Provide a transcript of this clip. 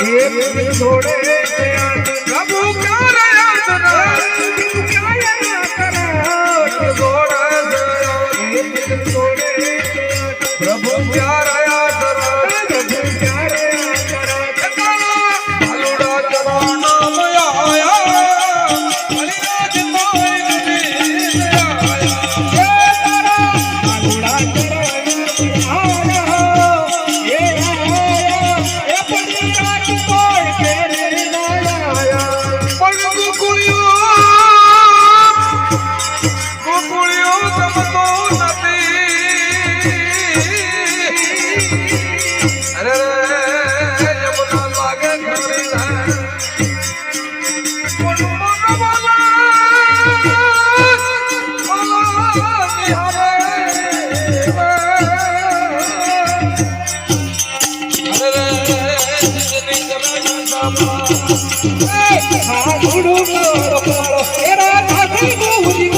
એક છોડે હા ગુરુ મારો મારો એરા ખાતી બહુ